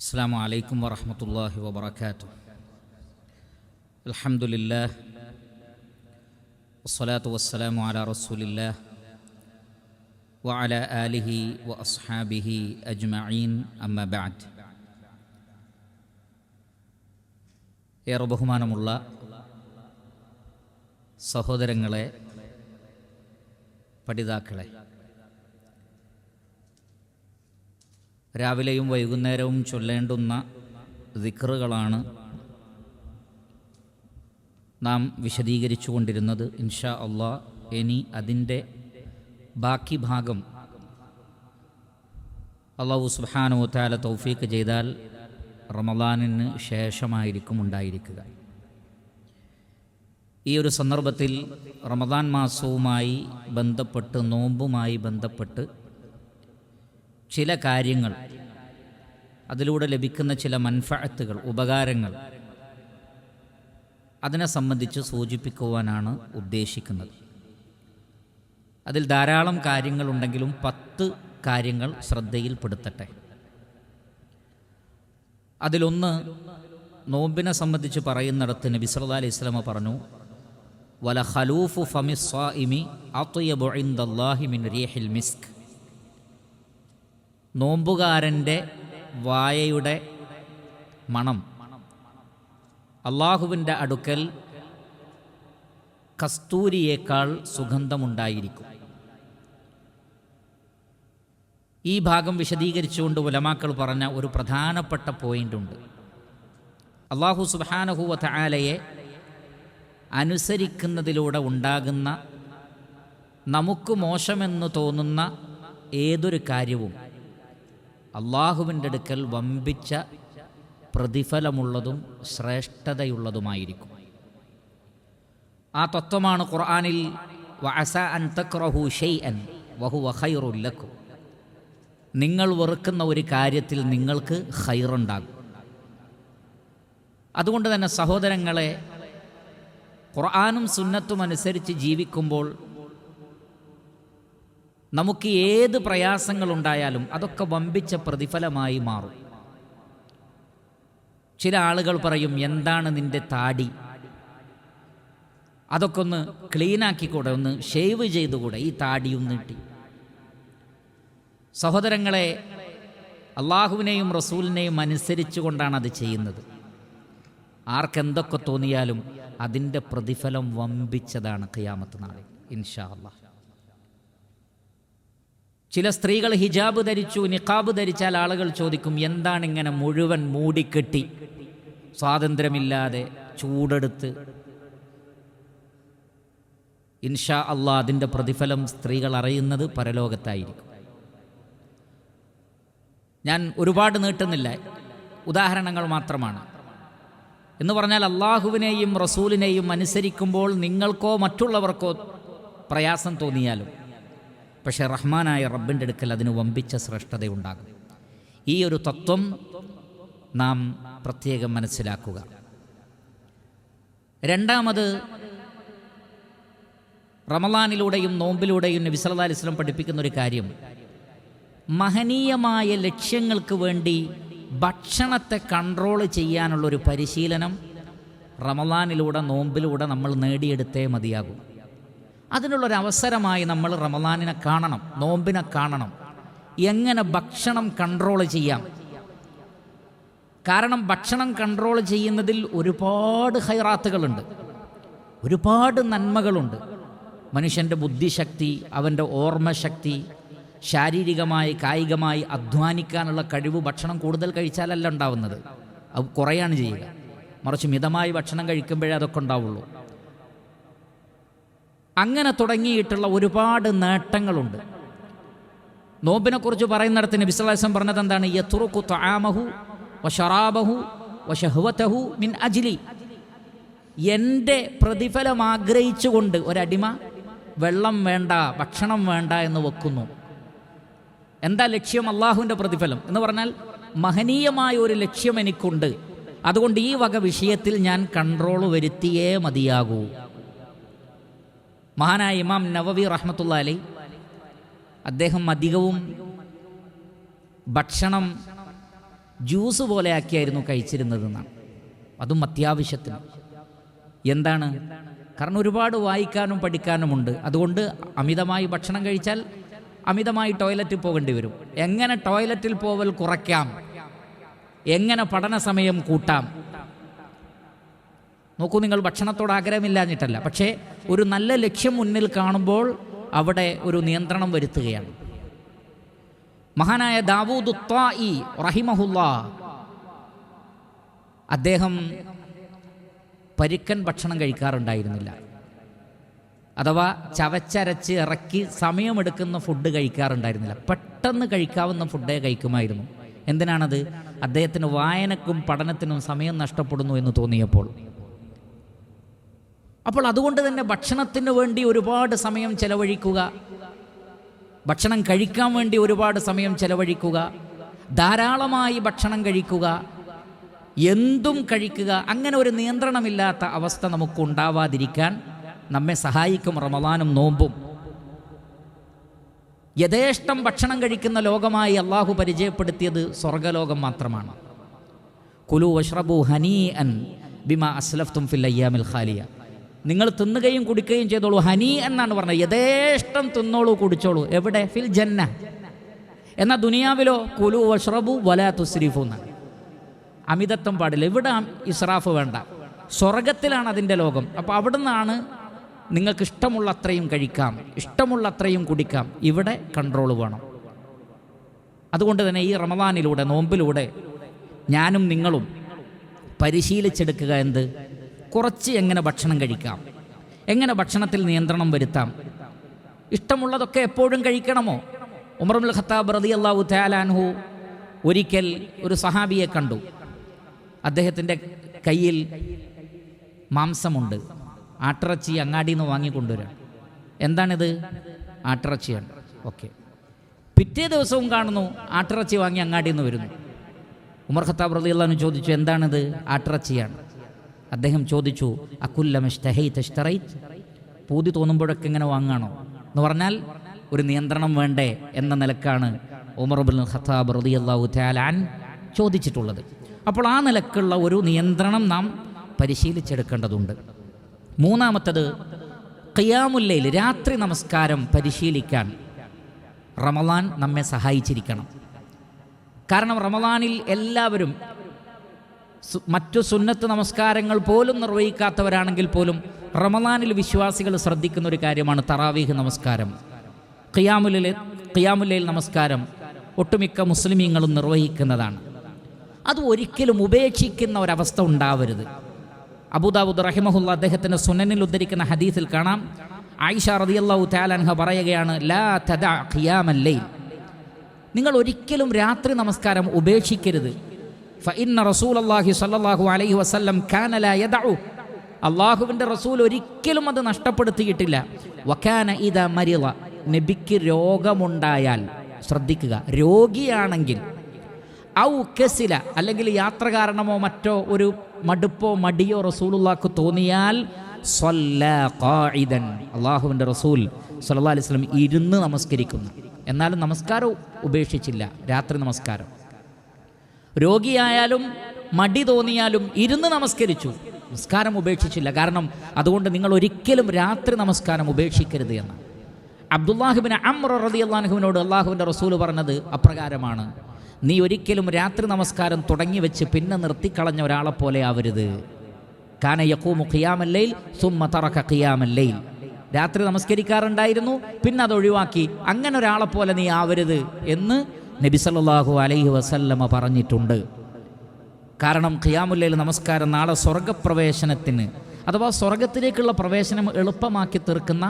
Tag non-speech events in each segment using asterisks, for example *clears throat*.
السلام عليكم ورحمة الله وبركاته الحمد لله والصلاة والسلام على رسول الله وعلى آله وأصحابه أجمعين أما بعد ഏറെ ബഹുമാനമുള്ള സഹോദരങ്ങളെ പഠിതാക്കളെ രാവിലെയും വൈകുന്നേരവും ചൊല്ലേണ്ടുന്ന ദിക്റുകളാണ് നാം വിശദീകരിച്ചു കൊണ്ടിരുന്നത് ഇൻഷാ അള്ളാ ഇനി അതിന്റെ ബാക്കി ഭാഗം അള്ളാഹു സുബാനോ താല തൗഫീക്ക് ചെയ്താൽ റമദാനിന് ശേഷമായിരിക്കും ഉണ്ടായിരിക്കുക. ഈ ഒരു സന്ദർഭത്തിൽ റമദാൻ മാസവുമായി ബന്ധപ്പെട്ട് നോമ്പുമായി ബന്ധപ്പെട്ട് ചില കാര്യങ്ങൾ. അതിലൂടെ ലഭിക്കുന്ന ചില മൻഫഴത്തുകൾ ഉപകാരങ്ങൾ അതിനെ സംബന്ധിച്ച് സൂചിപ്പിക്കുവാനാണ് ഉദ്ദേശിക്കുന്നത്. അതിൽ ധാരാളം കാര്യങ്ങളുണ്ടെങ്കിലും പത്ത് കാര്യങ്ങൾ ശ്രദ്ധയിൽപ്പെടുത്തട്ടെ. അതിലൊന്ന് നോമ്പിനെ സംബന്ധിച്ച് പറയുന്നിടത്ത് നബി അലി അലൈഹി പറഞ്ഞു വല ഖലൂഫു ഫമിസ്സായിമി അത്യബു ഇൻദല്ലാഹി മിൻ റീഹിൽ മിസ്ക്. നോമ്പുകാരന്റെ വായയുടെ മണം. അള്ളാഹുവിന്റെ അടുക്കൽ കസ്തൂരിയേക്കാൾ സുഗന്ധമുണ്ടായിരിക്കും. ഈ ഭാഗം വിശദീകരിച്ചുകൊണ്ട് ഉലമാക്കൾ പറഞ്ഞ ഒരു പ്രധാനപ്പെട്ട പോയിന്റുണ്ട് അള്ളാഹു സുബാനഹുവ ആലയെ അനുസരിക്കുന്നതിലൂടെ ഉണ്ടാകുന്ന നമുക്ക് മോശമെന്ന് തോന്നുന്ന ഏതൊരു കാര്യവും അള്ളാഹുവിന്റെ അടുക്കൽ വമ്പിച്ച പ്രതിഫലമുള്ളതും ശ്രേഷ്ഠതയുള്ളതുമായിരിക്കും. ആ തത്വമാണ് ഖുർആാനിൽ വഅസ അൻ തക്റഹു ഷെയ്അൻ വഹു വഹൈറുല്ലക്കും നിങ്ങൾ വെറുക്കുന്ന ഒരു കാര്യത്തിൽ നിങ്ങൾക്ക് ഹൈറുണ്ടാകും അതുകൊണ്ട് തന്നെ സഹോദരങ്ങളെ ഖുർആാനും സുന്നത്തും അനുസരിച്ച് ജീവിക്കുമ്പോൾ നമുക്ക് ഏത് പ്രയാസങ്ങളുണ്ടായാലും അതൊക്കെ വമ്പിച്ച പ്രതിഫലമായി മാറും. ചില ആളുകൾ പറയും എന്താണ് നിന്റെ താടി? അതൊക്കെ ഒന്ന് ക്ലീനാക്കിക്കൂടെ ഒന്ന് ഷേവ് ചെയ്തുകൂടെ ഈ താടിയും നീട്ടി. സഹോദരങ്ങളെ അള്ളാഹുവിനെയും റസൂലിനെയും അനുസരിച്ചു കൊണ്ടാണ് അത് ചെയ്യുന്നത്. ആർക്കെന്തൊക്കെ തോന്നിയാലും അതിന്റെ പ്രതിഫലം വമ്പിച്ചതാണ് ഖിയാമത്ത് നാളെ ഇൻഷാ അള്ളാഹ് ചില സ്ത്രീകൾ ഹിജാബ് ധരിച്ചു നിഖാബ് ധരിച്ചാൽ ആളുകൾ ചോദിക്കും എന്താണ് ഇങ്ങനെ മുഴുവൻ മൂടിക്കെട്ടി സ്വാതന്ത്ര്യമില്ലാതെ ചൂടെടുത്ത്? ഇൻഷാ അള്ളാ അതിന്റെ പ്രതിഫലം സ്ത്രീകൾ അറിയുന്നത് പരലോകത്തായിരിക്കും. ഞാൻ ഒരുപാട് നീട്ടുന്നില്ല ഉദാഹരണങ്ങൾ മാത്രമാണ്. എന്ന് പറഞ്ഞാൽ അള്ളാഹുവിനെയും റസൂലിനെയും അനുസരിക്കുമ്പോൾ നിങ്ങൾക്കോ മറ്റുള്ളവർക്കോ പ്രയാസം തോന്നിയാലും പക്ഷേ റഹ്മാനായ റബ്ബിന്റെ അടുക്കൽ അതിന് വമ്പിച്ച ശ്രേഷ്ഠതയുണ്ടാകും. ഈ ഒരു തത്വം നാം പ്രത്യേകം മനസ്സിലാക്കുക. രണ്ടാമത് റമലാനിലൂടെയും നോമ്പിലൂടെയും നബി വസല്ലം പഠിപ്പിക്കുന്ന ഒരു കാര്യം. മഹനീയമായ ലക്ഷ്യങ്ങൾക്ക് വേണ്ടി ഭക്ഷണത്തെ കൺട്രോൾ ചെയ്യാനുള്ളൊരു പരിശീലനം റമലാനിലൂടെ നോമ്പിലൂടെ നമ്മൾ നേടിയെടുത്തേ മതിയാകും. അതിനുള്ളൊരവസരമായി നമ്മൾ റമദാനിനെ കാണണം നോമ്പിനെ കാണണം. എങ്ങനെ ഭക്ഷണം കൺട്രോൾ ചെയ്യാം? കാരണം ഭക്ഷണം കൺട്രോൾ ചെയ്യുന്നതിൽ ഒരുപാട് ഹൈറാത്തുകളുണ്ട്. ഒരുപാട് നന്മകളുണ്ട്. മനുഷ്യന്റെ ബുദ്ധിശക്തി അവന്റെ ഓർമ്മശക്തി ശാരീരികമായി കായികമായി അധ്വാനിക്കാനുള്ള കഴിവ് ഭക്ഷണം കൂടുതൽ കഴിച്ചാലല്ല ഉണ്ടാവുന്നത്. അത് കുറയാണ് ചെയ്യുക. മറിച്ച് മിതമായി ഭക്ഷണം കഴിക്കുമ്പോഴേ അതൊക്കെ ഉണ്ടാവുള്ളൂ. അങ്ങനെ തുടങ്ങിയിട്ടുള്ള ഒരുപാട് നേട്ടങ്ങളുണ്ട്. നോമ്പിനെക്കുറിച്ച് പറയുന്നിടത്ത് വിശ്വാസം പറഞ്ഞത് എന്താണ്? യത്തുറുക്കു ത്വാമഹു വഷറാബഹു വഷഹുവത്തഹു മിൻ എന്റെ പ്രതിഫലം ആഗ്രഹിച്ചുകൊണ്ട് ഒരടിമ വെള്ളം വേണ്ട ഭക്ഷണം വേണ്ട എന്ന് വെക്കുന്നു. എന്താ ലക്ഷ്യം? അള്ളാഹുവിന്റെ പ്രതിഫലം എന്ന് പറഞ്ഞാൽ മഹനീയമായ ഒരു ലക്ഷ്യം എനിക്കുണ്ട്. അതുകൊണ്ട് ഈ വക വിഷയത്തിൽ ഞാൻ കൺട്രോൾ വരുത്തിയേ മതിയാകൂ. മഹാനായ ഇമാം നവവി റഹ്മത്തുള്ള അലി. അദ്ദേഹം അധികവും ഭക്ഷണം ജ്യൂസ് പോലെ ആക്കിയായിരുന്നു കഴിച്ചിരുന്നതെന്നാണ്. അതും അത്യാവശ്യത്തിന്. എന്താണ്? കാരണം ഒരുപാട് വായിക്കാനും പഠിക്കാനുമുണ്ട്. അതുകൊണ്ട് അമിതമായി ഭക്ഷണം കഴിച്ചാൽ അമിതമായി ടോയ്ലറ്റിൽ പോകേണ്ടി വരും. എങ്ങനെ ടോയ്ലറ്റിൽ പോവൽ കുറയ്ക്കാം? എങ്ങനെ പഠന സമയം കൂട്ടാം? നോക്കൂ നിങ്ങൾ ഭക്ഷണത്തോട് ആഗ്രഹമില്ലാഞ്ഞിട്ടല്ല. പക്ഷേ ഒരു നല്ല ലക്ഷ്യം മുന്നിൽ കാണുമ്പോൾ അവിടെ ഒരു നിയന്ത്രണം വരുത്തുകയാണ്. മഹാനായ ദാവൂദ് ഉത്തായി അദ്ദേഹം പരുക്കൻ ഭക്ഷണം കഴിക്കാറുണ്ടായിരുന്നില്ല. അഥവാ ചവച്ചരച്ച് ഇറക്കി സമയമെടുക്കുന്ന ഫുഡ് കഴിക്കാറുണ്ടായിരുന്നില്ല. പെട്ടെന്ന് കഴിക്കാവുന്ന ഫുഡേ കഴിക്കുമായിരുന്നു. എന്തിനാണത്? അദ്ദേഹത്തിന് വായനക്കും പഠനത്തിനും സമയം നഷ്ടപ്പെടുന്നു എന്ന് തോന്നിയപ്പോൾ. അപ്പോൾ അതുകൊണ്ട് തന്നെ ഭക്ഷണത്തിന് വേണ്ടി ഒരുപാട് സമയം ചെലവഴിക്കുക. ഭക്ഷണം കഴിക്കാൻ വേണ്ടി ഒരുപാട് സമയം ചെലവഴിക്കുക. ധാരാളമായി ഭക്ഷണം കഴിക്കുക. എന്തും കഴിക്കുക. അങ്ങനെ ഒരു നിയന്ത്രണമില്ലാത്ത അവസ്ഥ നമുക്ക് ഉണ്ടാവാതിരിക്കാൻ നമ്മെ സഹായിക്കും റമദാനും നോമ്പും. യഥേഷ്ടം ഭക്ഷണം കഴിക്കുന്ന ലോകമായി അള്ളാഹു പരിചയപ്പെടുത്തിയത് സ്വർഗലോകം മാത്രമാണ്. കുലു വഷ്റബു ഹനീ അൻ ബിമ അസ്ലഫ്തും ഫിൽ അയ്യാമിൽ ഖാലിയ. നിങ്ങൾ തിന്നുകയും കുടിക്കുകയും ചെയ്തോളൂ. ഹനി എന്നാണ് പറഞ്ഞത്. യഥേഷ്ടം തിന്നോളൂ കുടിച്ചോളൂ. എവിടെ? ഫിൽ ജന്ന. എന്നാൽ ദുനിയാവിലോ? കുലു വഷ്റബു വലാ തുസ്രീഫു എന്നാണ്. അമിതത്വം പാടില്ല. ഇവിടെ ഇസ്രാഫ് വേണ്ട? സ്വർഗത്തിലാണ് അതിന്റെ ലോകം. അപ്പോൾ അവിടെ നിന്നാണ് നിങ്ങൾക്ക് ഇഷ്ടമുള്ള അത്രയും കഴിക്കാം. ഇഷ്ടമുള്ള അത്രയും കുടിക്കാം. ഇവിടെ കൺട്രോൾ വേണം. അതുകൊണ്ട് തന്നെ ഈ റമദാനിലൂടെ നോമ്പിലൂടെ ഞാനും നിങ്ങളും പരിശീലിച്ചെടുക്കുക എന്ത്? കുറച്ച് എങ്ങനെ ഭക്ഷണം കഴിക്കാം? എങ്ങനെ ഭക്ഷണത്തിൽ നിയന്ത്രണം വരുത്താം? ഇഷ്ടമുള്ളതൊക്കെ എപ്പോഴും കഴിക്കണമോ? ഉമറുൽ ഖത്താബ് റതി അള്ളാഹു തയാലാൻഹു ഒരിക്കൽ ഒരു സഹാബിയെ കണ്ടു. അദ്ദേഹത്തിന്റെ കയ്യിൽ മാംസമുണ്ട്. ആട്ടിറച്ചി അങ്ങാടിയിൽ നിന്ന് വാങ്ങിക്കൊണ്ടുവരാം. എന്താണിത്? ആട്ടിറച്ചിയാണ്. ഓക്കെ. പിറ്റേ ദിവസവും കാണുന്നു ആട്ടിറച്ചി വാങ്ങി അങ്ങാടിയിൽ നിന്ന് വരുന്നു. ഉമർ ഖത്താബ് റതി അള്ളാഹു ചോദിച്ചു എന്താണിത്? ആട്ടിറച്ചിയാണ്. അദ്ദേഹം ചോദിച്ചു അക്കുല്ലമിഷ്ടഹൈ പൂതി തോന്നുമ്പോഴൊക്കെ ഇങ്ങനെ വാങ്ങാണോ? എന്ന് പറഞ്ഞാൽ ഒരു നിയന്ത്രണം വേണ്ടേ? എന്ന നിലക്കാണ് ഉമർ ബുൽ ഖത്താബ് റതി അള്ളാഹു തയാലാൻ ചോദിച്ചിട്ടുള്ളത്. അപ്പോൾ ആ നിലക്കുള്ള ഒരു നിയന്ത്രണം നാം പരിശീലിച്ചെടുക്കേണ്ടതുണ്ട്. മൂന്നാമത്തത് ഖിയാമുല്ലയിൽ രാത്രി നമസ്കാരം പരിശീലിക്കാൻ റമലാൻ നമ്മെ സഹായിച്ചിരിക്കണം. കാരണം റമലാനിൽ എല്ലാവരും മറ്റു സുന്നത്ത് നമസ്കാരങ്ങൾ പോലും നിർവഹിക്കാത്തവരാണെങ്കിൽ പോലും റമദാനിൽ വിശ്വാസികൾ ശ്രദ്ധിക്കുന്ന ഒരു കാര്യമാണ് തറാവീഹ് നമസ്കാരം. ഖിയാമുലിലെ ഖിയാമുല്ലയിൽ നമസ്കാരം ഒട്ടുമിക്ക മുസ്ലിമീങ്ങളും നിർവഹിക്കുന്നതാണ്. അത് ഒരിക്കലും ഉപേക്ഷിക്കുന്ന ഒരവസ്ഥ ഉണ്ടാവരുത്. അബുദാബുദ് റഹിമഹുല്ല അദ്ദേഹത്തിന്റെ സുനനിൽ ഉദ്ധരിക്കുന്ന ഹദീസിൽ കാണാം. ആയിഷ റളിയല്ലാഹു താലാൻഹ പറയുകയാണ് ലാ ഖിയാമല്ലൈൽ നിങ്ങൾ ഒരിക്കലും രാത്രി നമസ്കാരം ഉപേക്ഷിക്കരുത്. ഫഇന്ന റസൂലുള്ളാഹി സ്വല്ലല്ലാഹു അലൈഹി വസല്ലം കാന ലാ യദഉ. അള്ളാഹുവിന്റെ റസൂൽ ഒരിക്കലും അത് നഷ്ടപ്പെടുത്തിയിട്ടില്ല. വക്കാന ഇദാ മരിള നബിക്ക് രോഗമുണ്ടായാൽ ശ്രദ്ധിക്കുക. രോഗിയാണെങ്കിൽ ഔ കസില അല്ലെങ്കിൽ യാത്ര കാരണമോ മറ്റോ ഒരു മടുപ്പോ മടിയോ റസൂലുള്ളാക്ക് തോന്നിയാൽ അള്ളാഹുവിന്റെ റസൂൽ സ്വല്ലല്ലാഹി അലൈഹി വസല്ലം ഇരുന്ന് നമസ്കരിക്കുന്നു. എന്നാലും നമസ്കാരം ഉപേക്ഷിച്ചില്ല. രാത്രി നമസ്കാരം. രോഗിയായാലും മടി തോന്നിയാലും ഇരുന്ന് നമസ്കരിച്ചു. നമസ്കാരം ഉപേക്ഷിച്ചില്ല. കാരണം അതുകൊണ്ട് നിങ്ങൾ ഒരിക്കലും രാത്രി നമസ്കാരം ഉപേക്ഷിക്കരുത് എന്ന്. അബ്ദുല്ലാഹിബിന് അമ്ര റതി അള്ളാഹുവിനോട് അള്ളാഹുവിന്റെ റസൂൽ പറഞ്ഞത് അപ്രകാരമാണ്. നീ ഒരിക്കലും രാത്രി നമസ്കാരം തുടങ്ങി വെച്ച് പിന്നെ നിർത്തിക്കളഞ്ഞ ഒരാളെ പോലെ ആവരുത്. കാന യക്കൂമു ഖിയാമല്ലയിൽ സുമ്മ തറക്ക ഖിയാമല്ലയിൽ രാത്രി നമസ്കരിക്കാറുണ്ടായിരുന്നു പിന്നെ അത് ഒഴിവാക്കി അങ്ങനെ ഒരാളെ പോലെ നീ ആവരുത് എന്ന് നബി സല്ലല്ലാഹു അലൈഹി വസല്ലമ പറഞ്ഞിട്ടുണ്ട്. കാരണം ഖിയാമുല്ലയിൽ നമസ്കാരം നാളെ സ്വർഗപ്രവേശനത്തിന് അഥവാ സ്വർഗത്തിലേക്കുള്ള പ്രവേശനം എളുപ്പമാക്കി തീർക്കുന്ന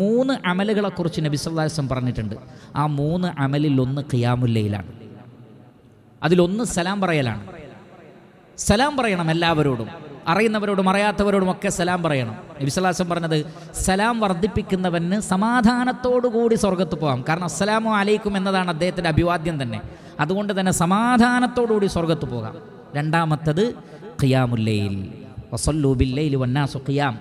മൂന്ന് അമലുകളെക്കുറിച്ച് നബി സല്ലാസം പറഞ്ഞിട്ടുണ്ട്. ആ മൂന്ന് അമലിൽ ഒന്ന് ഖിയാമുല്ലയിലാണ് അതിലൊന്ന് സലാം പറയലാണ്. സലാം പറയണം എല്ലാവരോടും. അറിയുന്നവരോടും അറിയാത്തവരോടും ഒക്കെ സലാം പറയണം. നബിസ്വലാസം പറഞ്ഞത് സലാം വർദ്ധിപ്പിക്കുന്നവന് സമാധാനത്തോടുകൂടി സ്വർഗത്ത് പോകാം. കാരണം അസ്സലാമു അലൈക്കും എന്നതാണ് അദ്ദേഹത്തിന്റെ അഭിവാദ്യം തന്നെ. അതുകൊണ്ട് തന്നെ സമാധാനത്തോടുകൂടി സ്വർഗത്ത് പോകാം. രണ്ടാമത്തത് ഖിയാമുല്ലയിൽ വസല്ലൂബില്ലയിൽ വന്നാസു ഖിയാം.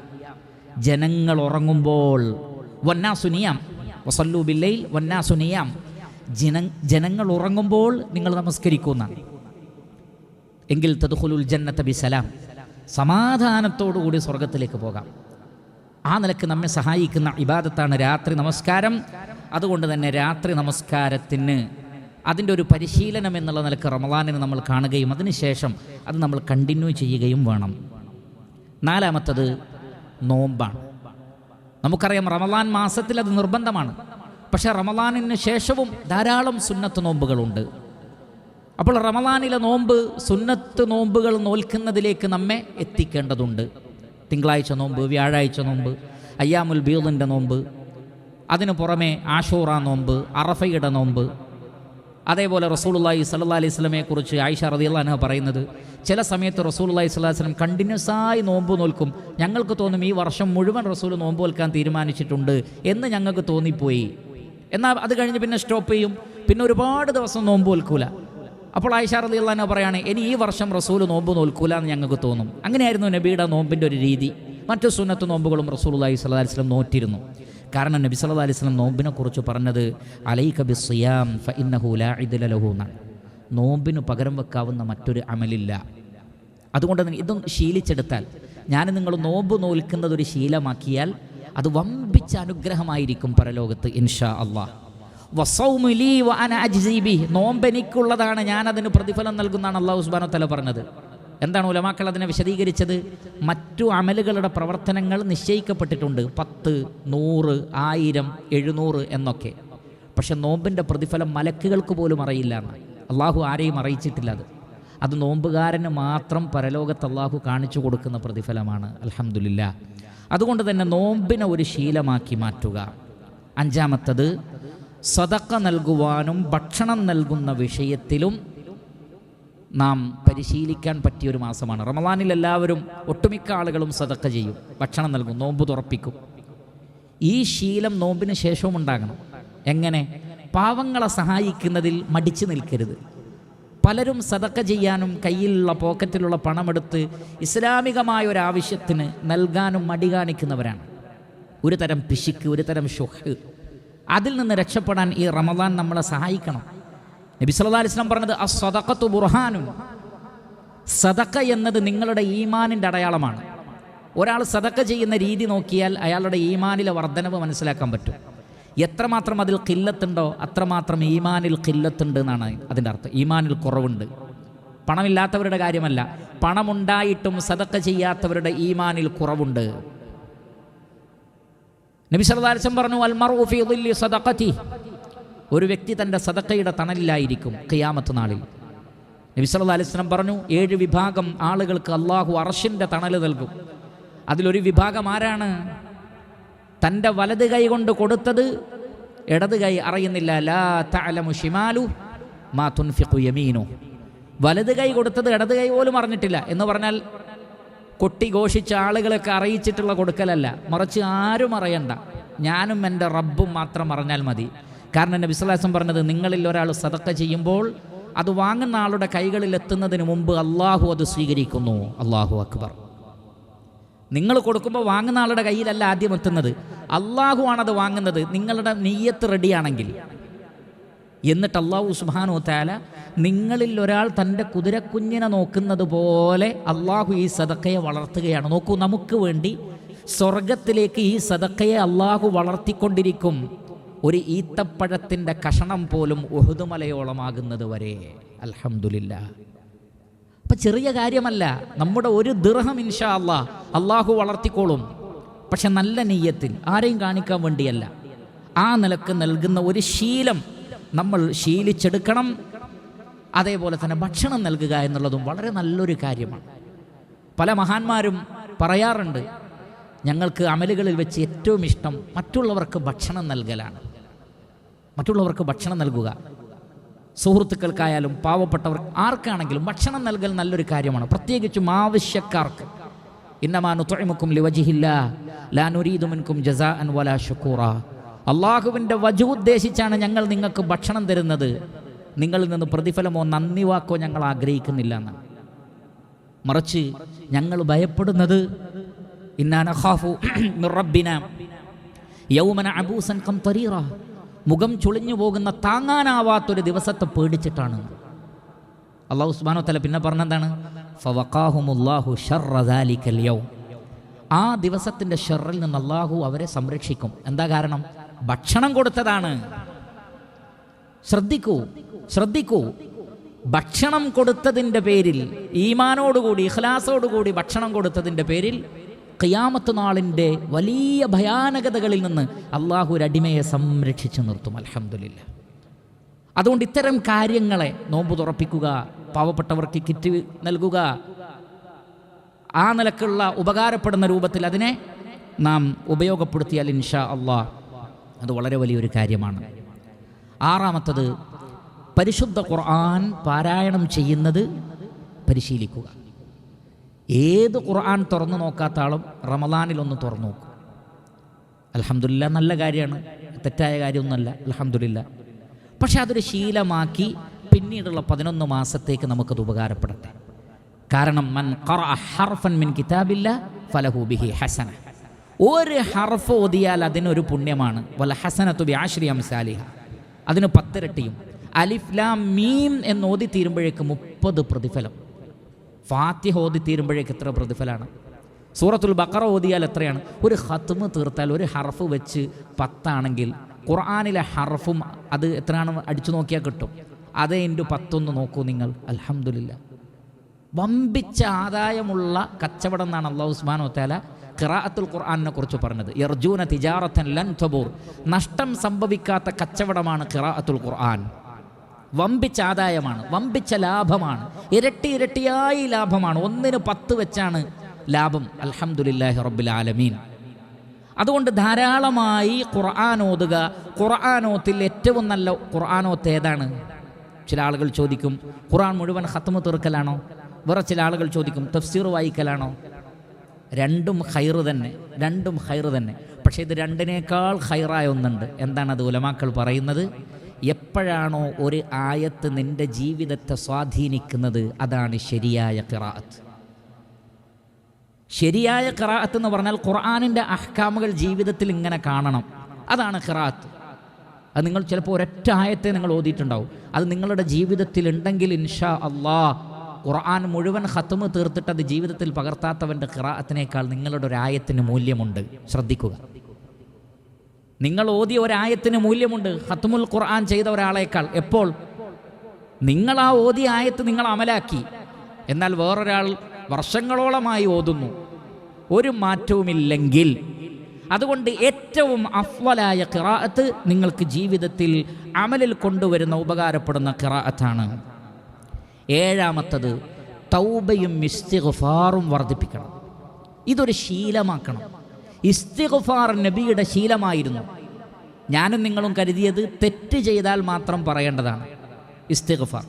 ജനങ്ങൾ ഉറങ്ങുമ്പോൾ വന്നാസുനിയാം വസല്ലൂബില്ലയിൽ വന്നാസുനിയാം ജന ജനങ്ങൾ ഉറങ്ങുമ്പോൾ നിങ്ങൾ നമസ്കരിക്കുന്ന എങ്കിൽ തദ്ഖുലുൽ ജന്നത്ത ബിസലാം. സമാധാനത്തോടുകൂടി സ്വർഗത്തിലേക്ക് പോകാം. ആ നിലയ്ക്ക് നമ്മെ സഹായിക്കുന്ന ഇബാദത്താണ് രാത്രി നമസ്കാരം. അതുകൊണ്ട് തന്നെ രാത്രി നമസ്കാരത്തിന് അതിന്റെ ഒരു പരിശീലനം എന്നുള്ള നിലയ്ക്ക് റമദാനിന് നമ്മൾ കാണുകയും അതിനുശേഷം അത് നമ്മൾ കണ്ടിന്യൂ ചെയ്യുകയും വേണം. നാലാമത്തത് നോമ്പാണ്. നമുക്കറിയാം റമദാൻ മാസത്തിൽ അത് നിർബന്ധമാണ്. പക്ഷേ റമദാനിന് ശേഷവും ധാരാളം സുന്നത്ത് നോമ്പുകളുണ്ട്. അപ്പോൾ റമദാനിലെ നോമ്പ് സുന്നത്ത് നോമ്പുകൾ നോൽക്കുന്നതിലേക്ക് നമ്മെ എത്തിക്കേണ്ടതുണ്ട്. തിങ്കളാഴ്ച നോമ്പ് വ്യാഴാഴ്ച നോമ്പ് അയ്യാമുൽ ബീദിന്റെ നോമ്പ് അതിനു പുറമെ ആഷൂറ നോമ്പ് അറഫയുടെ നോമ്പ്. അതേപോലെ റസൂലുള്ളാഹി സല്ലാ അലൈഹി സ്വലമയെക്കുറിച്ച് ആയിഷ അൻഹ പറയുന്നത് ചില സമയത്ത് സ്വല്ലല്ലാഹി അലൈഹി വസല്ലം കണ്ടിന്യൂസ് ആയി നോമ്പ് നോൽക്കും. ഞങ്ങൾക്ക് തോന്നും ഈ വർഷം മുഴുവൻ റസൂൽ നോമ്പ് നോൽക്കാൻ തീരുമാനിച്ചിട്ടുണ്ട് എന്ന് ഞങ്ങൾക്ക് തോന്നിപ്പോയി. എന്നാൽ അത് കഴിഞ്ഞ് പിന്നെ സ്റ്റോപ്പ് ചെയ്യും. പിന്നെ ഒരുപാട് ദിവസം നോമ്പ് നോൽക്കൂല. അപ്പോൾ ആയിഷാർ റളിയല്ലാഹു അൻഹ പറയാണ് ഇനി ഈ വർഷം റസൂൽ നോമ്പ് നോൽക്കൂല എന്ന് ഞങ്ങൾക്ക് തോന്നും. അങ്ങനെയായിരുന്നു നബിയുടെ നോമ്പിന്റെ ഒരു രീതി. മറ്റു സുന്നത്ത് നോമ്പുകളും റസൂൽ സ്വല്ലല്ലാഹി അലൈഹി വസല്ലം നോറ്റിരുന്നു. കാരണം നബി സല്ലാ അലൈഹി വസല്ലം നോമ്പിനെ കുറിച്ച് പറഞ്ഞത് അലൈക സിയാം ഫ ഇന്നഹു ലാ ഇദ്ല ലഹു എന്നാണ്. നോമ്പിന് പകരം വെക്കാവുന്ന മറ്റൊരു അമലില്ല. അതുകൊണ്ട് തന്നെ ഇതും ശീലിച്ചെടുത്താൽ ഞാൻ നിങ്ങൾ നോമ്പ് നോൽക്കുന്നത് ഒരു ശീലമാക്കിയാൽ അത് വമ്പിച്ച അനുഗ്രഹമായിരിക്കും പരലോകത്ത് ഇൻഷാ അള്ളാഹ്. ലീ വ അന പ്രതിഫലം നൽകുന്നതാണ് അള്ളാഹു സുബ്ഹാനഹു തല പറഞ്ഞത്. എന്താണ് ഉലമാക്കൾ അതിനെ വിശദീകരിച്ചത്? മറ്റു അമലുകളുടെ പ്രവർത്തനങ്ങൾ നിശ്ചയിക്കപ്പെട്ടിട്ടുണ്ട്. പത്ത് നൂറ് ആയിരം എഴുന്നൂറ് എന്നൊക്കെ. പക്ഷെ നോമ്പിന്റെ പ്രതിഫലം മലക്കുകൾക്ക് പോലും അറിയില്ല അള്ളാഹു ആരെയും അറിയിച്ചിട്ടില്ല അത്. അത് നോമ്പുകാരന് മാത്രം പരലോകത്ത് അള്ളാഹു കാണിച്ചു കൊടുക്കുന്ന പ്രതിഫലമാണ്. അലഹമുല്ല അതുകൊണ്ട് തന്നെ നോമ്പിനെ ഒരു ശീലമാക്കി മാറ്റുക. അഞ്ചാമത്തത് സതക്ക നൽകുവാനും ഭക്ഷണം നൽകുന്ന വിഷയത്തിലും നാം പരിശീലിക്കാൻ പറ്റിയ ഒരു മാസമാണ്. റമദാനിൽ എല്ലാവരും ഒട്ടുമിക്ക ആളുകളും സതക്ക ചെയ്യും. ഭക്ഷണം നൽകും നോമ്പ് തുറപ്പിക്കും. ഈ ശീലം നോമ്പിന് ശേഷവും ഉണ്ടാകണം. എങ്ങനെ? പാവങ്ങളെ സഹായിക്കുന്നതിൽ മടിച്ചു നിൽക്കരുത്. പലരും സതക്ക ചെയ്യാനും കയ്യിലുള്ള പോക്കറ്റിലുള്ള പണമെടുത്ത് ഇസ്ലാമികമായ ഒരു ആവശ്യത്തിന് നൽകാനും മടി കാണിക്കുന്നവരാണ്. ഒരു തരം പിശുക്ക് ഒരു തരം ഷുഹ് അതിൽ നിന്ന് രക്ഷപ്പെടാൻ ഈ റമദാൻ നമ്മളെ സഹായിക്കണം. നബി സല്ലല്ലാഹു അലൈഹി വസല്ലം പറഞ്ഞത് അസ്സദഖത്തു ബുർഹാനും. സദക്ക എന്നത് നിങ്ങളുടെ ഈമാനിന്റെ അടയാളമാണ്. ഒരാൾ സദക്ക ചെയ്യുന്ന രീതി നോക്കിയാൽ അയാളുടെ ഈമാനിലെ വർധനവ് മനസ്സിലാക്കാൻ പറ്റും. എത്രമാത്രം അതിൽ കില്ലത്തുണ്ടോ അത്രമാത്രം ഈമാനിൽ കില്ലത്തുണ്ട് എന്നാണ് അതിന്റെ അർത്ഥം. ഈമാനിൽ കുറവുണ്ട്. പണമില്ലാത്തവരുടെ കാര്യമല്ല. പണമുണ്ടായിട്ടും സദക്ക ചെയ്യാത്തവരുടെ ഈമാനിൽ കുറവുണ്ട്. നബി സല്ലല്ലാഹു പറഞ്ഞു അൽമറു ഫീ ളില്ലി സദഖതി ഒരു വ്യക്തി തന്റെ സദക്കയുടെ തണലിലായിരിക്കും ഖിയാമത്ത് നാളിൽ. നബി സല്ലല്ലാഹു അലൈഹി വസല്ലം പറഞ്ഞു ഏഴ് വിഭാഗം ആളുകൾക്ക് അള്ളാഹു അർഷിന്റെ തണൽ നൽകും. അതിലൊരു വിഭാഗം ആരാണ്? തന്റെ വലത് കൈ കൊണ്ട് കൊടുത്തത് ഇടത് കൈ അറിയുന്നില്ല. ലാ തലമു ഷിമാലു മാ തുൻഫിഖു യമീനു. വലത് കൈ കൊടുത്തത് ഇടത് കൈ പോലും അറിഞ്ഞിട്ടില്ല എന്ന് പറഞ്ഞാൽ കൊട്ടി ഘോഷിച്ച ആളുകളൊക്കെ അറിയിച്ചിട്ടുള്ള കൊടുക്കലല്ല. മറിച്ച് ആരും അറിയണ്ട. ഞാനും എന്റെ റബ്ബും മാത്രം അറിഞ്ഞാൽ മതി. കാരണം വിശ്വാസം പറഞ്ഞത് നിങ്ങളിൽ ഒരാൾ സതക്ക ചെയ്യുമ്പോൾ അത് വാങ്ങുന്ന ആളുടെ കൈകളിൽ എത്തുന്നതിന് മുമ്പ് അള്ളാഹു അത് സ്വീകരിക്കുന്നു. അള്ളാഹു അക്ബർ. നിങ്ങൾ കൊടുക്കുമ്പോൾ വാങ്ങുന്ന ആളുടെ കയ്യിലല്ല ആദ്യം എത്തുന്നത്. അള്ളാഹു ആണത് വാങ്ങുന്നത്. നിങ്ങളുടെ നെയ്യത്ത് റെഡിയാണെങ്കിൽ എന്നിട്ട് അള്ളാഹു സുബാനു താല നിങ്ങളിൽ ഒരാൾ തന്റെ കുതിരക്കുഞ്ഞിനെ നോക്കുന്നത് പോലെ അള്ളാഹു ഈ സദക്കയെ വളർത്തുകയാണ്. നോക്കൂ നമുക്ക് വേണ്ടി സ്വർഗത്തിലേക്ക് ഈ സദക്കയെ അള്ളാഹു വളർത്തിക്കൊണ്ടിരിക്കും. ഒരു ഈത്തപ്പഴത്തിന്റെ കഷണം പോലും ഒഹുതുമലയോളമാകുന്നത് വരെ. അലഹമുല്ല അപ്പം ചെറിയ കാര്യമല്ല നമ്മുടെ ഒരു ദൃഹം ഇൻഷാ അള്ളാഹ് അള്ളാഹു വളർത്തിക്കോളും. പക്ഷെ നല്ല നെയ്യത്തിൽ ആരെയും കാണിക്കാൻ വേണ്ടിയല്ല. ആ നിലയ്ക്ക് നൽകുന്ന ഒരു ശീലം നമ്മൾ ശീലിച്ചെടുക്കണം. അതേപോലെ തന്നെ ഭക്ഷണം നൽകുക എന്നുള്ളതും വളരെ നല്ലൊരു കാര്യമാണ്. പല മഹാന്മാരും പറയാറുണ്ട് ഞങ്ങൾക്ക് അമലുകളിൽ വെച്ച് ഏറ്റവും ഇഷ്ടം മറ്റുള്ളവർക്ക് ഭക്ഷണം നൽകലാണ്. മറ്റുള്ളവർക്ക് ഭക്ഷണം നൽകുക. സുഹൃത്തുക്കൾക്കായാലും പാവപ്പെട്ടവർ ആർക്കാണെങ്കിലും ഭക്ഷണം നൽകൽ നല്ലൊരു കാര്യമാണ്. പ്രത്യേകിച്ചും ആവശ്യക്കാർക്ക്. ഇന്നമാനു തുഴമുക്കും ലിവജിഹില്ല ലാനുരീതുമിൻകും ജസാ അൻ വലാ ഷുക്കൂറ. അള്ളാഹുവിന്റെ വജു ഉദ്ദേശിച്ചാണ് ഞങ്ങൾ നിങ്ങൾക്ക് ഭക്ഷണം തരുന്നത്. നിങ്ങളിൽ നിന്ന് പ്രതിഫലമോ നന്ദി വാക്കോ ഞങ്ങൾ ആഗ്രഹിക്കുന്നില്ല എന്ന് മറിച്ച് ഞങ്ങൾ ഭയപ്പെടുന്നത് അബൂസൻ മുഖം ചുളിഞ്ഞു പോകുന്ന താങ്ങാനാവാത്തൊരു ദിവസത്തെ പേടിച്ചിട്ടാണ്. അള്ളാഹു ഉസ്മാനോ തല പിന്നെ പറഞ്ഞെന്താണ്? ആ ദിവസത്തിന്റെ ഷെറിൽ നിന്ന് അള്ളാഹു അവരെ സംരക്ഷിക്കും. എന്താ കാരണം? ഭക്ഷണം കൊടുത്തതാണ്. ശ്രദ്ധിക്കൂ ശ്രദ്ധിക്കൂ. ഭക്ഷണം കൊടുത്തതിന്റെ പേരിൽ ഈമാനോടുകൂടി ഇഖ്ലാസോടുകൂടി ഭക്ഷണം കൊടുത്തതിന്റെ പേരിൽ ഖിയാമത്ത് നാളിന്റെ വലിയ ഭയാനകതകളിൽ നിന്ന് അള്ളാഹു ഒരടിമയെ സംരക്ഷിച്ചു നിർത്തും. അലഹമില്ല അതുകൊണ്ട് ഇത്തരം കാര്യങ്ങളെ നോമ്പ് തുറപ്പിക്കുക പാവപ്പെട്ടവർക്ക് കിറ്റ് നൽകുക ആ നിലക്കുള്ള ഉപകാരപ്പെടുന്ന രൂപത്തിൽ അതിനെ നാം ഉപയോഗപ്പെടുത്തിയാൽ ഇൻഷാ അള്ളാഹ് അത് വളരെ വലിയൊരു കാര്യമാണ്. ആറാമത്തത് പരിശുദ്ധ ഖുർആൻ പാരായണം ചെയ്യുന്നത് പരിശീലിക്കുക. ഏത് ഖുർആൻ തുറന്നു നോക്കാത്ത ആളും റമദാനിൽ ഒന്ന് തുറന്നു നോക്കും. അലഹമില്ല നല്ല കാര്യമാണ്. തെറ്റായ കാര്യമൊന്നുമല്ല. അലഹമില്ല പക്ഷെ അതൊരു ശീലമാക്കി പിന്നീടുള്ള പതിനൊന്ന് മാസത്തേക്ക് നമുക്കത് ഉപകാരപ്പെടട്ടെ. കാരണം മൻ ഹർഫൻ മിൻ കിതാബില്ല ഫലഹു ബിഹി ഹസന. ഒരു ഹർഫ് ഓതിയാൽ അതിനൊരു പുണ്യമാണ്. വല ഹസനത്തു ബി ആശ്രി അംസാലിഹ. അതിന് പത്തിരട്ടിയും. അലിഫ്ലാം മീം എന്ന് ഓതി തീരുമ്പോഴേക്ക് മുപ്പത് പ്രതിഫലം. ഫാത്തിഹ ഓതി തീരുമ്പോഴേക്ക് എത്ര പ്രതിഫലമാണ്? സൂറത്തുൽ ബക്കറ ഓതിയാൽ എത്രയാണ്? ഒരു ഹത്തുമ് തീർത്താൽ ഒരു ഹർഫ് വെച്ച് പത്താണെങ്കിൽ ഖുർആാനിലെ ഹർഫും അത് എത്രയാണ്? അടിച്ചു നോക്കിയാൽ കിട്ടും. അതേ ഇന്റു പത്തൊന്ന് നോക്കൂ നിങ്ങൾ. അൽഹംദുലില്ല വമ്പിച്ച ആദായമുള്ള കച്ചവടം എന്നാണ് അള്ളാഹു ഉസ്മാൻ ഒത്താല ഖിറാഅത്തുൽ ഖുർആനെ കുറിച്ച് പറഞ്ഞത്. യർജൂന തിജാറത്തൻ ലൻ തബൂർ. നഷ്ടം സംഭവിക്കാത്ത കച്ചവടമാണ് ഖിറാഅത്തുൽ ഖുർആൻ. വമ്പിച്ച ആദായമാണ് വമ്പിച്ച ലാഭമാണ് ഇരട്ടി ഇരട്ടിയായി ലാഭമാണ്. ഒന്നിന് പത്ത് വെച്ചാണ് ലാഭം. അൽഹംദുലില്ലാഹി റബ്ബിൽ ആലമീൻ. അതുകൊണ്ട് ധാരാളമായി ഖുർആൻ ഓതുക ഖുർആാനോത്തിൽ ഏറ്റവും നല്ല ഖുർആാനോത്ത് ഏതാണ്? ചില ആളുകൾ ചോദിക്കും ഖുർആൻ മുഴുവൻ ഹത്തുമ തീർക്കലാണോ? വേറെ ചില ആളുകൾ ചോദിക്കും തഫ്സീർ വായിക്കലാണോ? രണ്ടും ഹൈറ് തന്നെ രണ്ടും ഹൈറ് തന്നെ. പക്ഷേ ഇത് രണ്ടിനേക്കാൾ ഹൈറായ ഒന്നുണ്ട്. എന്താണ് അത് ഉലമാക്കൾ പറയുന്നത്? എപ്പോഴാണോ ഒരു ആയത്ത് നിന്റെ ജീവിതത്തെ സ്വാധീനിക്കുന്നത് അതാണ് ശരിയായ കിറാത്ത് ശരിയായ കിറാത്ത് എന്ന് പറഞ്ഞാൽ ഖുർആാനിന്റെ അഹ്കാമുകൾ ജീവിതത്തിൽ ഇങ്ങനെ കാണണം. അതാണ് ഖിറാഅത്ത്. അത് നിങ്ങൾ ചിലപ്പോൾ ഒരൊറ്റ ആയത്തെ നിങ്ങൾ ഓതിയിട്ടുണ്ടാവും. അത് നിങ്ങളുടെ ജീവിതത്തിൽ ഉണ്ടെങ്കിൽ ഇൻഷാ അള്ളാ ഖുർആൻ മുഴുവൻ ഹത്തുമ് തീർത്തിട്ട് അത് ജീവിതത്തിൽ പകർത്താത്തവന്റെ ഖിറാഅത്തിനേക്കാൾ നിങ്ങളുടെ ഒരായത്തിന് മൂല്യമുണ്ട്. ശ്രദ്ധിക്കുക. നിങ്ങൾ ഓതിയ ഒരായത്തിന് മൂല്യമുണ്ട്. ഹത്തുമുൽ ഖുർആൻ ചെയ്ത ഒരാളേക്കാൾ. എപ്പോൾ? നിങ്ങൾ ആ ഓതിയ ആയത്ത് നിങ്ങൾ അമലാക്കി. എന്നാൽ വേറൊരാൾ വർഷങ്ങളോളമായി ഓതുന്നു. ഒരു മാറ്റവുമില്ലെങ്കിൽ. അതുകൊണ്ട് ഏറ്റവും അഫ്വലായ ഖിറാഅത്ത് നിങ്ങൾക്ക് ജീവിതത്തിൽ അമലിൽ കൊണ്ടുവരുന്ന ഉപകാരപ്പെടുന്ന ഖിറാഅത്താണ്. ഏഴാമത്തത് തൗബയും ഇസ്തിഗുഫാറും വർദ്ധിപ്പിക്കണം. ഇതൊരു ശീലമാക്കണം. ഇസ്തിഗുഫാർ നബിയുടെ ശീലമായിരുന്നു. ഞാനും നിങ്ങളും കരുതിയത് തെറ്റ് ചെയ്താൽ മാത്രം പറയേണ്ടതാണ്. ഇസ്തിഗുഫാർ.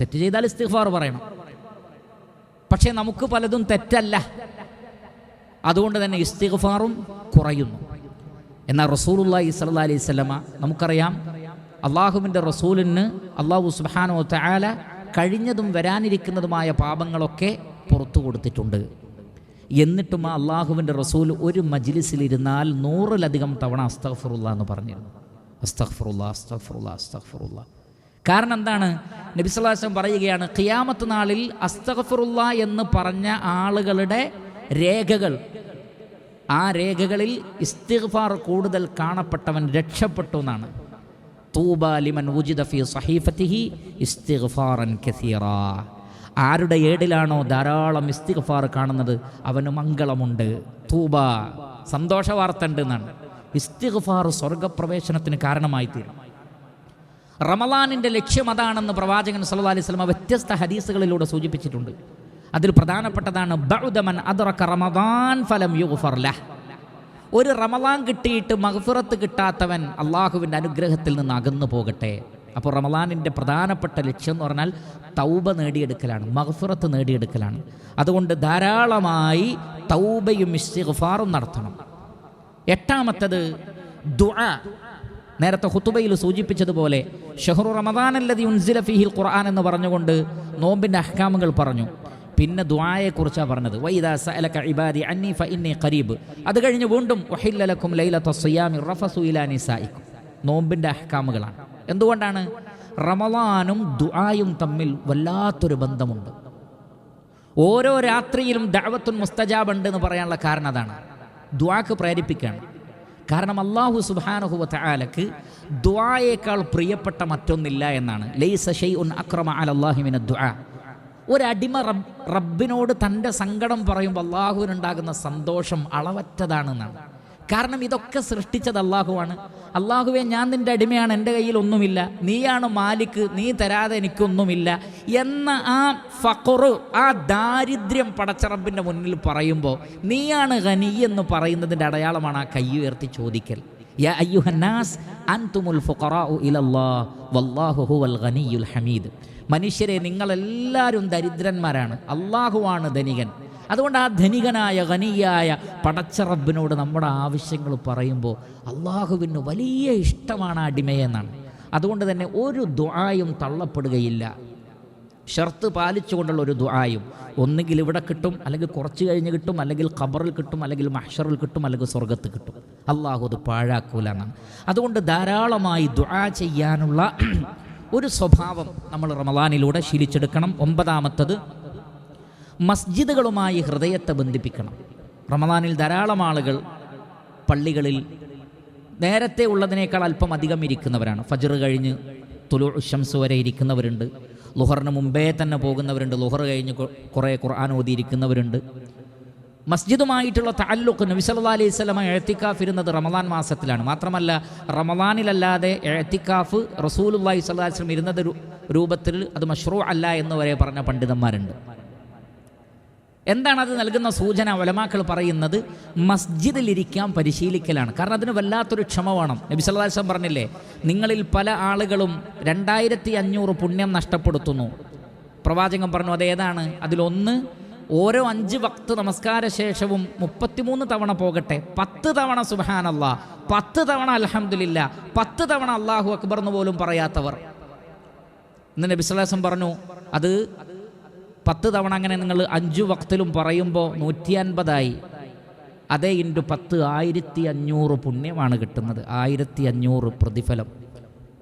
തെറ്റ് ചെയ്താൽ ഇസ്തിഗുഫാർ പറയണം. പക്ഷേ നമുക്ക് പലതും തെറ്റല്ല. അതുകൊണ്ട് തന്നെ ഇസ്തിഗുഫാറും കുറയുന്നു. എന്നാൽ റസൂലുള്ളാഹി സ്വല്ലല്ലാഹി അലൈഹി വസല്ലമ നമുക്കറിയാം അള്ളാഹുവിന്റെ റസൂലിന് അള്ളാഹു സുബ്ഹാനഹു തആല കഴിഞ്ഞതും വരാനിരിക്കുന്നതുമായ പാപങ്ങളൊക്കെ പുറത്തു കൊടുത്തിട്ടുണ്ട്. എന്നിട്ടും ആ അള്ളാഹുവിന്റെ റസൂൽ ഒരു മജ്ലിസിലിരുന്നാൽ നൂറിലധികം തവണ അസ്തഫറുല്ല എന്ന് പറഞ്ഞിരുന്നു. അസ്തഫറുല്ല അസ്തഫറുല്ല അസ്തഫറുല്ല കാരണം എന്താണ്? നബി സല്ലല്ലാഹു അലൈഹി വസല്ലം പറയുകയാണ് ഖിയാമത്ത് നാളിൽ അസ്തഫറുല്ല എന്ന് പറഞ്ഞ ആളുകളുടെ രേഖകൾ ആ രേഖകളിൽ ഇസ്തിഗ്ഫാർ കൂടുതൽ കാണപ്പെട്ടവൻ രക്ഷപ്പെട്ടു എന്നാണ്. തൂബ ലിമൻ ഉജിദ ഫി സഹീഫത്തിഹി ഇസ്തിഗ്ഫാറൻ കസീറാ. ആരുടെ ഏടിലാണോ ധാരാളം ഇസ്തിഗ്ഫാർ കാണുന്നത് അവന് മംഗളമുണ്ട്. തൂബ സന്തോഷ വാർത്ത ഉണ്ട് എന്നാണ്. ഇസ്തിഗ്ഫാർ സ്വർഗപ്രവേശനത്തിന് കാരണമായി തീരും റമലാനിന്റെ ലക്ഷ്യം അതാണെന്ന് പ്രവാചകൻ സല്ലല്ലാഹു അലൈഹി വസല്ലം വ്യത്യസ്ത ഹദീസുകളിലൂടെ സൂചിപ്പിച്ചിട്ടുണ്ട്. അതിൽ പ്രധാനപ്പെട്ടതാണ് ബഉദമൻ അദറക റമദാൻ ഫലം യുഗ്ഫർ ലഹ്. ഒരു റമലാൻ കിട്ടിയിട്ട് മഹഫുറത്ത് കിട്ടാത്തവൻ അള്ളാഹുവിന്റെ അനുഗ്രഹത്തിൽ നിന്ന് അകന്നു പോകട്ടെ. അപ്പോൾ റമലാനിന്റെ പ്രധാനപ്പെട്ട ലക്ഷ്യം എന്ന് പറഞ്ഞാൽ തൗബ നേടിയെടുക്കലാണ് മഹഫുറത്ത് നേടിയെടുക്കലാണ്. അതുകൊണ്ട് ധാരാളമായി തൗബയും ഇസ്തിഗ്ഫാറും നടത്തണം. എട്ടാമത്തത് ദുആ. നേരത്തെ ഹുത്തുബയിൽ സൂചിപ്പിച്ചതുപോലെ ഷഹറു റമദാനല്ലതി ഉൻസില ഫിഹിൽ ഖുർആൻ എന്ന് പറഞ്ഞുകൊണ്ട് നോമ്പിന്റെ അഹ്കാമുകൾ പറഞ്ഞു. പിന്നെ ദുആയെക്കുറിച്ചാണ് പറഞ്ഞത്. വൈദാ സഅലക ഇബാദി അന്നി ഫഇന്നി ഖരീബ്. അത് കഴിഞ്ഞ് വീണ്ടും വഹില്ലലക്കും ലൈലത്ത സിയാമി റഫസു ഇലാ നോമ്പിന്റെ അഹ്കാമുകളാണ്. എന്തുകൊണ്ടാണ്? റമലാനും ദുആയും തമ്മിൽ വല്ലാത്തൊരു ബന്ധമുണ്ട്. ഓരോ രാത്രിയിലും ദാവത്തുൻ മുസ്തജാബ് ഉണ്ട് എന്ന് പറയാനുള്ള കാരണം അതാണ്. ദുആക്ക് പ്രേരിപ്പിക്കുകയാണ് കാരണം അള്ളാഹു സുബാനഹുവ തആലക്ക് ദുആയേക്കാൾ പ്രിയപ്പെട്ട മറ്റൊന്നില്ല എന്നാണ്. ലൈസ ഷൈഉൻ അക്രമ അലല്ലാഹിമിന ദുആ. ഒരടിമ റബ് റബ്ബിനോട് തന്റെ സങ്കടം പറയുമ്പോൾ അള്ളാഹുവിനുണ്ടാകുന്ന സന്തോഷം അളവറ്റതാണെന്നാണ്. കാരണം ഇതൊക്കെ സൃഷ്ടിച്ചത് അള്ളാഹുവാണ്. അള്ളാഹുവെ ഞാൻ നിന്റെ അടിമയാണ് എന്റെ കയ്യിൽ ഒന്നുമില്ല നീയാണ് മാലിക്ക് നീ തരാതെ എനിക്കൊന്നുമില്ല. എന്ന ആ ഫക്കുറ് ആ ദാരിദ്ര്യം പടച്ചറബിന്റെ മുന്നിൽ പറയുമ്പോൾ നീയാണ് ഖനി എന്ന് പറയുന്നതിന്റെ അടയാളമാണ് ആ കൈ ഉയർത്തി ചോദിക്കൽ. യാ ഫുഖറാഉ ഇലല്ലാഹ് വല്ലാഹു ഹുവൽ ഹമീദ്. മനുഷ്യരെ നിങ്ങളെല്ലാവരും ദരിദ്രന്മാരാണ്. അള്ളാഹുവാണ് ധനികൻ. അതുകൊണ്ട് ആ ധനികനായ ഖനിയായ പടച്ചറബിനോട് നമ്മുടെ ആവശ്യങ്ങൾ പറയുമ്പോൾ അള്ളാഹുവിന് വലിയ ഇഷ്ടമാണ് അടിമയെന്നാണ് അതുകൊണ്ട് തന്നെ ഒരു ദ്വായും തള്ളപ്പെടുകയില്ല. ഷർത്ത് പാലിച്ചുകൊണ്ടുള്ള ഒരു ദ്വായും ഒന്നുകിൽ ഇവിടെ കിട്ടും അല്ലെങ്കിൽ കുറച്ച് കഴിഞ്ഞ് കിട്ടും അല്ലെങ്കിൽ ഖബറിൽ കിട്ടും അല്ലെങ്കിൽ മഹ്ഷറിൽ കിട്ടും അല്ലെങ്കിൽ സ്വർഗത്ത് കിട്ടും. അള്ളാഹു അത് പാഴാക്കൂല എന്നാണ്. അതുകൊണ്ട് ധാരാളമായി ദ്വാ ചെയ്യാനുള്ള ഒരു സ്വഭാവം നമ്മൾ റമദാനിലൂടെ ശീലിച്ചെടുക്കണം. ഒമ്പതാമത്തത് മസ്ജിദുകളുമായി ഹൃദയത്തെ ബന്ധിപ്പിക്കണം. റമദാനിൽ ധാരാളം ആളുകൾ പള്ളികളിൽ നേരത്തെ ഉള്ളതിനേക്കാൾ അല്പം അധികം ഇരിക്കുന്നവരാണ്. ഫജർ കഴിഞ്ഞ് തുലു ഷംസ് വരെ ഇരിക്കുന്നവരുണ്ട്. ലുഹറിന് മുമ്പേ തന്നെ പോകുന്നവരുണ്ട്. ലുഹർ കഴിഞ്ഞ് കുറേ ഖുർആൻ ഓതിയിരിക്കുന്നവരുണ്ട്. മസ്ജിദുമായിട്ടുള്ള താല്ലുക്ക് നബി സല്ലല്ലാഹു അലൈഹി സ്വലമ എഴത്തിക്കാഫ് ഇരുന്നത് റമദാൻ മാസത്തിലാണ്. മാത്രമല്ല റമദാനിലല്ലാതെ എഴത്തിക്കാഫ് റസൂലുള്ളാഹി സ്വല്ലല്ലാഹു അലൈഹി വസല്ലം ഇരുന്നത് രൂപത്തിൽ അത് മഷ്റൂ അല്ല എന്ന് വരെ പറഞ്ഞ പണ്ഡിതന്മാരുണ്ട്. എന്താണ് അത് നൽകുന്ന സൂചന? ഒലമാക്കൾ പറയുന്നത് മസ്ജിദിലിരിക്കാൻ പരിശീലിക്കലാണ്. കാരണം അതിന് വല്ലാത്തൊരു ക്ഷമ വേണം. നബി വസല്ലം പറഞ്ഞില്ലേ നിങ്ങളിൽ പല ആളുകളും രണ്ടായിരത്തി അഞ്ഞൂറ് പുണ്യം നഷ്ടപ്പെടുത്തുന്നു. പ്രവാചകൻ പറഞ്ഞു അതേതാണ്? അതിലൊന്ന് ഓരോ അഞ്ച് വക്ത് നമസ്കാര ശേഷവും മുപ്പത്തിമൂന്ന് തവണ പോകട്ടെ. പത്ത് തവണ സുബഹാനല്ല. പത്ത് തവണ അലഹമില്ല പത്ത് തവണ അള്ളാഹു അക്ബർ എന്ന് പോലും പറയാത്തവർ. ഇന്ന് നബി സല്ലല്ലാഹു അലൈഹി പറഞ്ഞു അത് പത്ത് തവണ അങ്ങനെ നിങ്ങൾ അഞ്ചു വക്തിലും പറയുമ്പോൾ നൂറ്റി അൻപതായി അതേ ഇന്റു പത്ത് ആയിരത്തി അഞ്ഞൂറ് പുണ്യമാണ് കിട്ടുന്നത്. ആയിരത്തി അഞ്ഞൂറ് പ്രതിഫലം.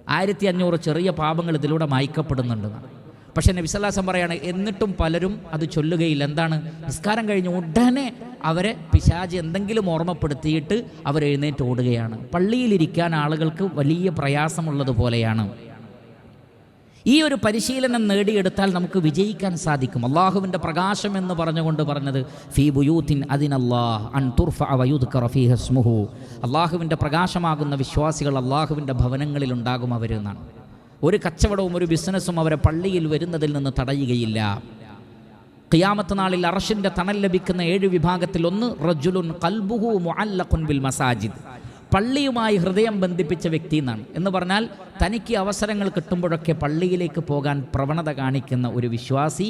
ആയിരത്തി അഞ്ഞൂറ് ചെറിയ പാപങ്ങൾ ഇതിലൂടെ മായ്ക്കപ്പെടുന്നുണ്ടെന്നാണ്. പക്ഷേ നബിസല്ലാസം പറയാണ് എന്നിട്ടും പലരും അത് ചൊല്ലുകയില്ല. എന്താണ്? നിസ്കാരം കഴിഞ്ഞ് ഉടനെ അവരെ പിശാജ് എന്തെങ്കിലും ഓർമ്മപ്പെടുത്തിയിട്ട് അവർ എഴുന്നേറ്റ് ഓടുകയാണ്. പള്ളിയിലിരിക്കാൻ ആളുകൾക്ക് വലിയ പ്രയാസമുള്ളതുപോലെയാണ് ഈ ഒരു പരിശീലനം നേടിയെടുത്താൽ നമുക്ക് വിജയിക്കാൻ സാധിക്കും. അള്ളാഹുവിന്റെ പ്രകാശം എന്ന് പറഞ്ഞുകൊണ്ട് പറഞ്ഞത് ഫീ ബുയൂത്തിൻ അതിനല്ലാഹ് അൻ തുർഫ വയുദ്കറ കറഫീ ഹസ്മുഹു അള്ളാഹുവിന്റെ പ്രകാശമാകുന്ന വിശ്വാസികൾ അള്ളാഹുവിന്റെ ഭവനങ്ങളിൽ ഉണ്ടാകും അവരെന്നാണ് ഒരു കച്ചവടവും ഒരു ബിസിനസ്സും അവരെ പള്ളിയിൽ വരുന്നതിൽ നിന്ന് തടയുകയില്ല. ഖിയാമത്ത് നാളിൽ അറഷിന്റെ തണൽ ലഭിക്കുന്ന ഏഴ് വിഭാഗത്തിൽ ഒന്ന് റജുലുൻ കൽബുഹു മുഅല്ലഖുൻ ബിൽ മസാജിദ്. പള്ളിയുമായി ഹൃദയം ബന്ധിപ്പിച്ച വ്യക്തി എന്നാണ്. എന്ന് പറഞ്ഞാൽ തനിക്ക് അവസരങ്ങൾ കിട്ടുമ്പോഴൊക്കെ പള്ളിയിലേക്ക് പോകാൻ പ്രവണത കാണിക്കുന്ന ഒരു വിശ്വാസി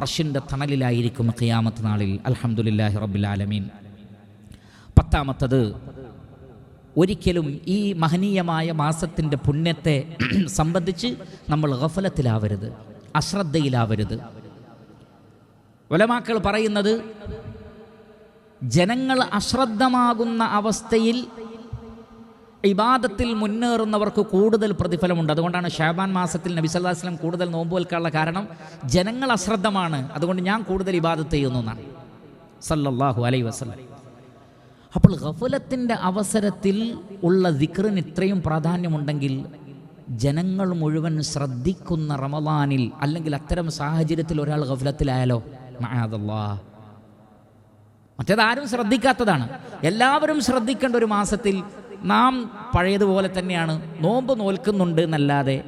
അർഷിന്റെ തണലിലായിരിക്കും ഖിയാമത്ത് നാളിൽ. അൽഹംദുലില്ലാഹി റബ്ബിൽ ആലമീൻ. പത്താമത്തത് ഒരിക്കലും ഈ മഹനീയമായ മാസത്തിന്റെ പുണ്യത്തെ *clears throat* സംബന്ധിച്ച് നമ്മൾ ഗഫലത്തിലാവരുത് അശ്രദ്ധയിലാവരുത്. ഒലമാക്കൾ പറയുന്നത് ജനങ്ങൾ അശ്രദ്ധമാകുന്ന അവസ്ഥയിൽ ഇബാദത്തിൽ മുന്നേറുന്നവർക്ക് കൂടുതൽ പ്രതിഫലമുണ്ട്. അതുകൊണ്ടാണ് ഷാബാൻ മാസത്തിൽ നബി വസല്ലം കൂടുതൽ നോമ്പ് വൽക്കാനുള്ള കാരണം ജനങ്ങൾ അശ്രദ്ധമാണ്. അതുകൊണ്ട് ഞാൻ കൂടുതൽ ഇബാദത്ത് ചെയ്യുന്നു എന്നാണ്. സല്ലല്ലാഹു അലൈ വസല്ലം. അപ്പോൾ ഗഫലത്തിന്റെ അവസരത്തിൽ ഉള്ള ദിക്റിന് ഇത്രയും പ്രാധാന്യമുണ്ടെങ്കിൽ ജനങ്ങൾ മുഴുവൻ ശ്രദ്ധിക്കുന്ന റമദാനിൽ അല്ലെങ്കിൽ അത്തരം സാഹചര്യത്തിൽ ഒരാൾ ഗഫലത്തിലായാലോ? മറ്റേത് മറ്റേതാരും ശ്രദ്ധിക്കാത്തതാണ്. എല്ലാവരും ശ്രദ്ധിക്കേണ്ട ഒരു മാസത്തിൽ നാം പഴയതുപോലെ തന്നെയാണ്. നോമ്പ് നോൽക്കുന്നുണ്ട് എന്നല്ലാതെ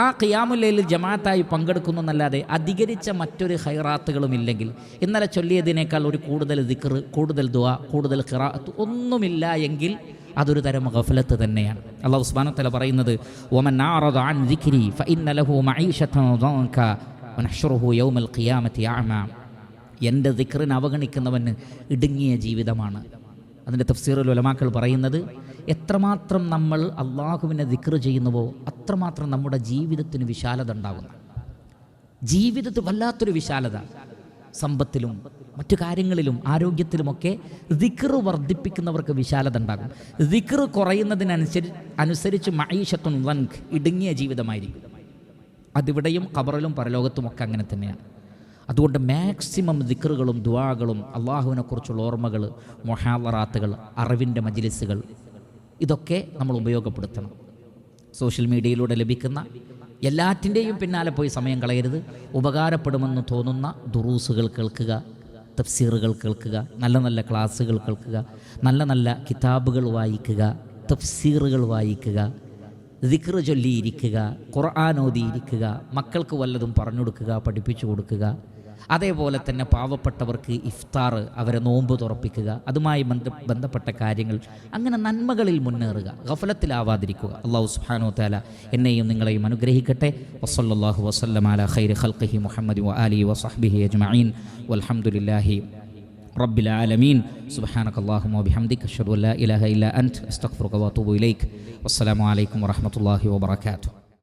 ആ ഖിയാമുല്ലയിൽ ജമാഅത്തായി പങ്കെടുക്കുന്നു എന്നല്ലാതെ അധികരിച്ച മറ്റൊരു ഹൈറാത്തുകളും ഇല്ലെങ്കിൽ. ഇന്നലെ ചൊല്ലിയതിനേക്കാൾ ഒരു കൂടുതൽ ദിക്ർ കൂടുതൽ ദുആ കൂടുതൽ ഖിറാഅത്ത് ഒന്നുമില്ല എങ്കിൽ അതൊരു തരം ഗഫലത്ത് തന്നെയാണ്. അള്ളാഹു ഉസ്മാന തല പറയുന്നത് ഒമൻ ദിക്രി എന്റെ ദിക്റിനെ അവഗണിക്കുന്നവന് ഇടുങ്ങിയ ജീവിതമാണ്. അതിന്റെ തഫ്സീറുൽ ഉലമാക്കൾ പറയുന്നത് എത്രമാത്രം നമ്മൾ അള്ളാഹുവിനെ ദിക്ർ ചെയ്യുന്നുവോ അത്രമാത്രം നമ്മുടെ ജീവിതത്തിന് വിശാലത ഉണ്ടാകുന്നു. ജീവിതത്തിൽ വല്ലാത്തൊരു വിശാലത. സമ്പത്തിലും മറ്റു കാര്യങ്ങളിലും ആരോഗ്യത്തിലുമൊക്കെ ദിക്ർ വർദ്ധിപ്പിക്കുന്നവർക്ക് വിശാലത ഉണ്ടാകും. ദിക്ർ കുറയുന്നതിനനുസരി അനുസരിച്ച് മൈഷത്തുൻ വൻഖ് ഇടുങ്ങിയ ജീവിതമായിരിക്കും. അതിവിടെയും ഖബറിലും പരലോകത്തുമൊക്കെ അങ്ങനെ തന്നെയാണ്. അതുകൊണ്ട് മാക്സിമം ദിക്റുകളും ദുവാകളും അള്ളാഹുവിനെക്കുറിച്ചുള്ള ഓർമ്മകൾ മൊഹാലറാത്തുകൾ അറിവിന്റെ മജിലിസുകൾ ഇതൊക്കെ നമ്മൾ ഉപയോഗപ്പെടുത്തണം. സോഷ്യൽ മീഡിയയിലൂടെ ലഭിക്കുന്ന എല്ലാറ്റിന്റെയും പിന്നാലെ പോയി സമയം കളയരുത്. ഉപകാരപ്പെടുമെന്ന് തോന്നുന്ന ദുറൂസുകൾ കേൾക്കുക തഫ്സീറുകൾ കേൾക്കുക നല്ല നല്ല ക്ലാസ്സുകൾ കേൾക്കുക നല്ല നല്ല കിതാബുകൾ വായിക്കുക തഫ്സീറുകൾ വായിക്കുക ദിക്ർ ചൊല്ലിയിരിക്കുക ഖുർആൻ ഓതിയിരിക്കുക മക്കൾക്ക് വല്ലതും പറഞ്ഞു കൊടുക്കുക പഠിപ്പിച്ചു കൊടുക്കുക അതേപോലെ തന്നെ പാവപ്പെട്ടവർക്ക് ഇഫ്താർ അവരെ നോമ്പ് തുറപ്പിക്കുക അതുമായി ബന്ധ ബന്ധപ്പെട്ട കാര്യങ്ങൾ അങ്ങനെ നന്മകളിൽ മുന്നേറുക ഗഫലത്തിലാവാതിരിക്കുക അള്ളാഹു സുബ്ഹാനഹു തആല എന്നെയും നിങ്ങളെയും അനുഗ്രഹിക്കട്ടെ വസല്ലല്ലാഹു വസല്ലം അലാ ഖൈരി ഖൽഖിഹി മുഹമ്മദ് വ ആലിഹി വസഹ്ബിഹി അജ്മഈൻ വൽഹംദുലില്ലാഹി رب العالمين سبحانك اللهم وبحمدك أشهد أن لا إله إلا أنت أستغفرك وأتوب إليك والسلام عليكم ورحمة الله وبركاته